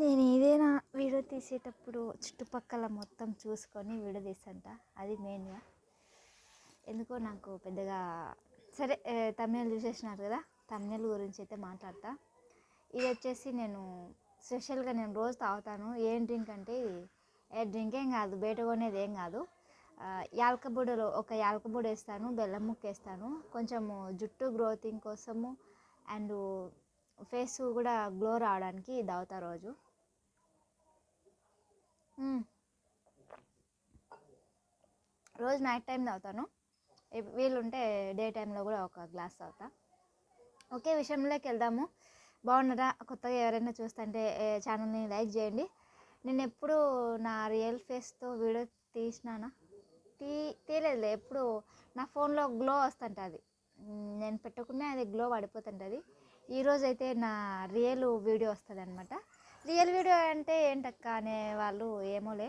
నేను ఏదైనా వీడియో తీసేటప్పుడు చుట్టుపక్కల మొత్తం చూసుకొని వీడియో తీసంట అది మెయిన్గా ఎందుకో నాకు పెద్దగా సరే తమిళ చూసేసినారు కదా? తమిళ గురించి అయితే మాట్లాడతా. ఇది వచ్చేసి నేను స్పెషల్గా నేను రోజు తాగుతాను. ఏం డ్రింక్ అంటే ఏ డ్రింక్ ఏం కాదు బయట కొనేది ఏం కాదు. యాలకబూడలో యాలకబుడలో ఒక యాలకబుడ వేస్తాను బెల్లం ముక్క వేస్తాను. కొంచెము జుట్టు గ్రోతింగ్ కోసము అండ్ ఫేస్ కూడా గ్లో రావడానికి ఇది తాగుతా రోజు రోజు నైట్ టైం తాగుతాను వీలుంటే డే టైంలో కూడా ఒక గ్లాస్ తాగుతా ఒకే విషయంలోకి వెళ్దాము. బాగున్నారా? కొత్తగా ఎవరైనా చూస్తుంటే ఛానల్ని లైక్ చేయండి. నేను ఎప్పుడు నా రియల్ ఫేస్తో వీడియో తీసినానా? తీ తీయలేదులే. ఎప్పుడు నా ఫోన్లో గ్లో వస్తుంటుంది. నేను పెట్టకుండా అది గ్లో పడిపోతుంటుంది. ఈరోజు అయితే నా రియల్ వీడియో వస్తుంది అనమాట రియల్ వీడియో అంటే ఏంటక్క అనే వాళ్ళు ఏమోలే.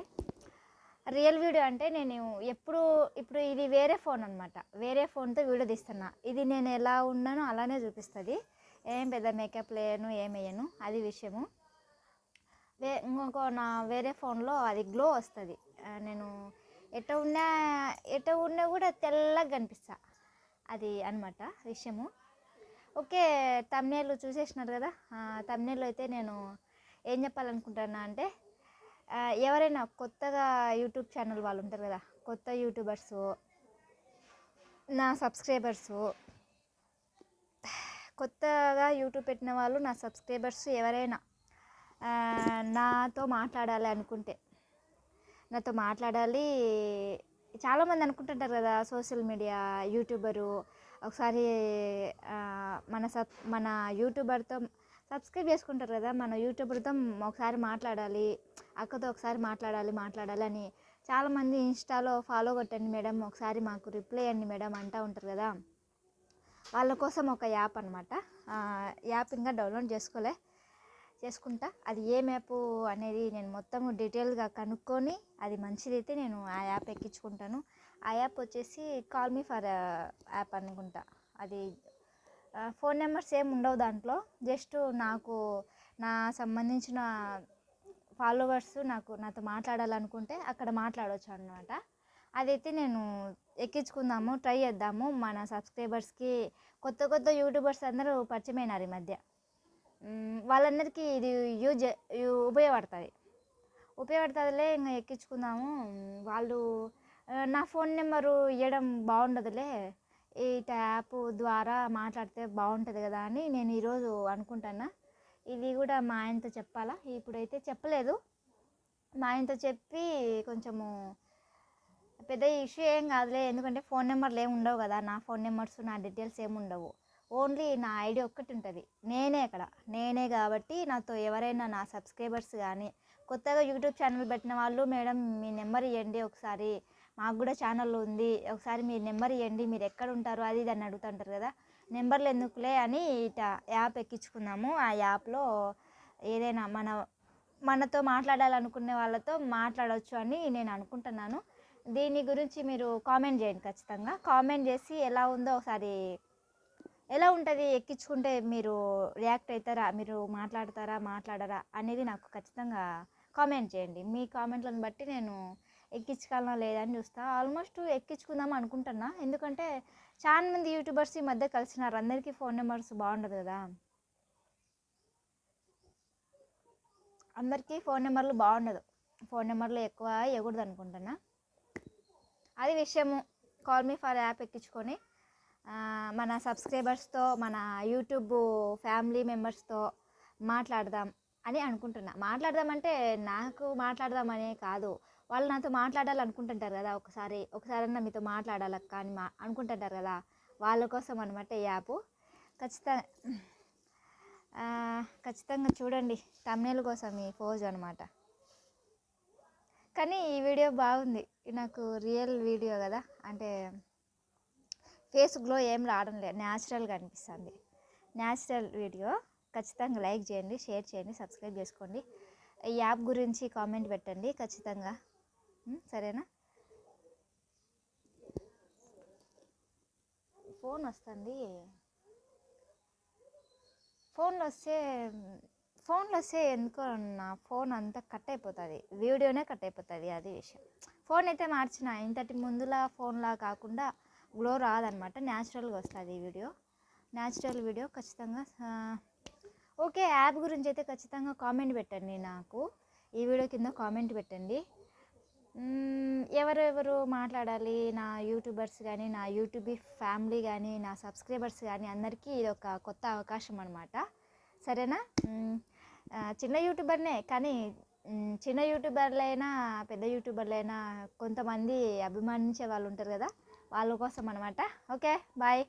రియల్ వీడియో అంటే నేను ఎప్పుడు ఇప్పుడు ఇది వేరే ఫోన్ అనమాట వేరే ఫోన్తో వీడియో తీస్తున్నా. ఇది నేను ఎలా ఉన్నానో అలానే చూపిస్తుంది. ఏం పెద్ద మేకప్ లేను ఏమేయను అది విషయము. వే ఇంకొక నా వేరే ఫోన్లో అది గ్లో వస్తుంది. నేను ఎట ఉన్నా ఎట ఉన్నా కూడా తెల్లగా కనిపిస్తా. అది అనమాట విషయము. ఓకే తమ్నేళ్ళు చూసేసినారు కదా? తమ్నేళ్ళు అయితే నేను ఏం చెప్పాలనుకుంటున్నా అంటే ఎవరైనా కొత్తగా యూట్యూబ్ ఛానల్ వాళ్ళు ఉంటారు కదా కొత్త యూట్యూబర్స్ నా సబ్స్క్రైబర్స్ కొత్తగా యూట్యూబ్ పెట్టిన వాళ్ళు నా సబ్స్క్రైబర్స్ ఎవరైనా నాతో మాట్లాడాలి అనుకుంటే నాతో మాట్లాడాలి చాలామంది అనుకుంటుంటారు కదా సోషల్ మీడియా యూట్యూబరు ఒకసారి మన సబ్ మన యూట్యూబర్తో సబ్స్క్రైబ్ చేసుకుంటారు కదా మన యూట్యూబర్తో ఒకసారి మాట్లాడాలి అక్కతో ఒకసారి మాట్లాడాలి మాట్లాడాలి అని చాలామంది ఇన్స్టాలో ఫాలో కొట్టండి మేడం ఒకసారి మాకు రిప్లై అండి మేడం అంటూ ఉంటారు కదా. వాళ్ళ కోసం ఒక యాప్ అనమాట యాప్ ఇంకా డౌన్లోడ్ చేసుకోలే చేసుకుంటా. అది ఏం యాప్ అనేది నేను మొత్తం డీటెయిల్గా కనుక్కొని అది మంచిదైతే నేను ఆ యాప్ ఎక్కించుకుంటాను. ఆ యాప్ వచ్చేసి కాల్ మీ ఫర్ యాప్ అనుకుంటా. అది ఫోన్ నెంబర్స్ ఏమి ఉండవు దాంట్లో. జస్ట్ నాకు నా సంబంధించిన ఫాలోవర్స్ నాకు నాతో మాట్లాడాలనుకుంటే అక్కడ మాట్లాడవచ్చు అనమాట అదైతే నేను ఎక్కించుకుందాము ట్రై చేద్దాము. మన సబ్స్క్రైబర్స్కి కొత్త కొత్త యూట్యూబర్స్ అందరూ పరిచయమైనారు ఈ మధ్య. వాళ్ళందరికీ ఇది యూజ్ ఉపయోగపడుతుంది. ఉపయోగపడుతుందిలే ఇంకా ఎక్కించుకుందాము. వాళ్ళు నా ఫోన్ నెంబరు ఇవ్వడం బాగుండదులే. ఈ యాప్ ద్వారా మాట్లాడితే బాగుంటుంది కదా అని నేను ఈరోజు అనుకుంటున్నా ఇది కూడా మా ఆయనతో చెప్పాలా? ఇప్పుడైతే చెప్పలేదు. మా ఆయనతో చెప్పి కొంచెము పెద్ద ఇష్యూ ఏం కాదులే. ఎందుకంటే ఫోన్ నెంబర్లు ఏమి ఉండవు కదా. నా ఫోన్ నెంబర్స్ నా డీటెయిల్స్ ఏమి ఉండవు. ఓన్లీ నా ఐడి ఒక్కటి ఉంటుంది. నేనే ఇక్కడ. నేనే కాబట్టి నాతో ఎవరైనా నా సబ్స్క్రైబర్స్ కానీ కొత్తగా యూట్యూబ్ ఛానల్ పెట్టిన వాళ్ళు మేడం మీ నెంబర్ ఇవ్వండి ఒకసారి. మాకు కూడా ఛానల్ ఉంది. ఒకసారి మీ నెంబర్ ఇవ్వండి మీరు ఎక్కడ ఉంటారు అది ఇది అని అడుగుతుంటారు కదా. నెంబర్లు ఎందుకులే అని ఇట యాప్ ఎక్కించుకున్నాము. ఆ యాప్లో ఏదైనా మన మనతో మాట్లాడాలనుకునే వాళ్ళతో మాట్లాడవచ్చు అని నేను అనుకుంటున్నాను. దీని గురించి మీరు కామెంట్ చేయండి ఖచ్చితంగా. కామెంట్ చేసి ఎలా ఉందో ఒకసారి ఎలా ఉంటుంది ఎక్కించుకుంటే మీరు రియాక్ట్ అవుతారా మీరు మాట్లాడతారా మాట్లాడరా అనేది నాకు ఖచ్చితంగా కామెంట్ చేయండి. మీ కామెంట్లను బట్టి నేను ఎక్కించుకోవాలా లేదా అని చూస్తా. ఆల్మోస్ట్ ఎక్కించుకుందాం అనుకుంటున్నా. ఎందుకంటే చాలా మంది యూట్యూబర్స్ ఈ మధ్య కలిసినారు. అందరికీ ఫోన్ నెంబర్స్ బాగుండదు కదా. అందరికీ ఫోన్ నెంబర్లు బాగుండదు. ఫోన్ నెంబర్లు ఎక్కువ ఇవ్వకూడదు అనుకుంటున్నా. అది విషయము. కాల్ మీ ఫర్ యాప్ ఎక్కించుకొని మన సబ్స్క్రైబర్స్తో మన యూట్యూబ్ ఫ్యామిలీ మెంబర్స్తో మాట్లాడదాం అని అనుకుంటున్నా. మాట్లాడదామంటే నాకు మాట్లాడదామనే కాదు. వాళ్ళు నాతో మాట్లాడాలనుకుంటుంటారు కదా ఒకసారి ఒకసారన్నా మీతో మాట్లాడాలక్క అని మా అనుకుంటుంటారు కదా వాళ్ళ కోసం అనమాట ఈ యాప్ ఖచ్చితంగా ఖచ్చితంగా చూడండి తమిళ కోసం ఈ ఫోజ్ అనమాట కానీ ఈ వీడియో బాగుంది. నాకు రియల్ వీడియో కదా. అంటే ఫేస్ గ్లో ఏం రావడం లేదు. న్యాచురల్గా అనిపిస్తుంది. న్యాచురల్ వీడియో ఖచ్చితంగా లైక్ చేయండి షేర్ చేయండి సబ్స్క్రైబ్ చేసుకోండి. ఈ యాప్ గురించి కామెంట్ పెట్టండి ఖచ్చితంగా. సరేనా? ఫోన్ వస్తుంది. ఫోన్లో వస్తే ఫోన్లో వస్తే ఎందుకో నా ఫోన్ అంతా కట్ అయిపోతుంది. వీడియోనే కట్ అయిపోతుంది అది విషయం. ఫోన్ అయితే మార్చిన ఇంతటి ముందులా ఫోన్లా కాకుండా గ్లో రాదనమాట. న్యాచురల్గా వస్తుంది ఈ వీడియో. న్యాచురల్ వీడియో ఖచ్చితంగా ఓకే యాప్ గురించి అయితే ఖచ్చితంగా కామెంట్ పెట్టండి నాకు. ఈ వీడియో కింద కామెంట్ పెట్టండి. ఎవరెవరు మాట్లాడాలి? నా యూట్యూబర్స్ కానీ నా యూట్యూబ్ ఫ్యామిలీ కానీ నా సబ్స్క్రైబర్స్ కానీ అందరికీ ఇది ఒక కొత్త అవకాశం అనమాట సరేనా? చిన్న యూట్యూబర్నే కానీ చిన్న యూట్యూబర్లైనా పెద్ద యూట్యూబర్లైనా కొంతమంది అభిమానించే వాళ్ళు ఉంటారు కదా వాళ్ళ కోసం అనమాట ఓకే బాయ్.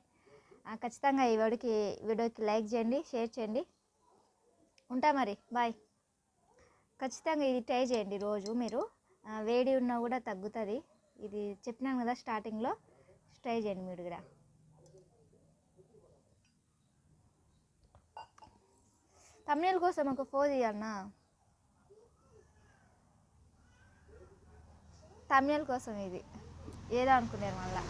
ఖచ్చితంగా ఈ వీడియోకి వీడియోకి లైక్ చేయండి షేర్ చేయండి. ఉంటా మరి బాయ్. ఖచ్చితంగా ఇది ట్రై చేయండి రోజు మీరు. వేడి ఉన్నా కూడా తగ్గుతుంది. ఇది చెప్పినాను కదా స్టార్టింగ్లో. ట్రై చేయండి మీరు కూడా. తమిళ కోసం ఒక ఫోర్ ఇవ్వన్నా తమిళ కోసం ఇది. ఏదో అనుకున్నారు మళ్ళీ.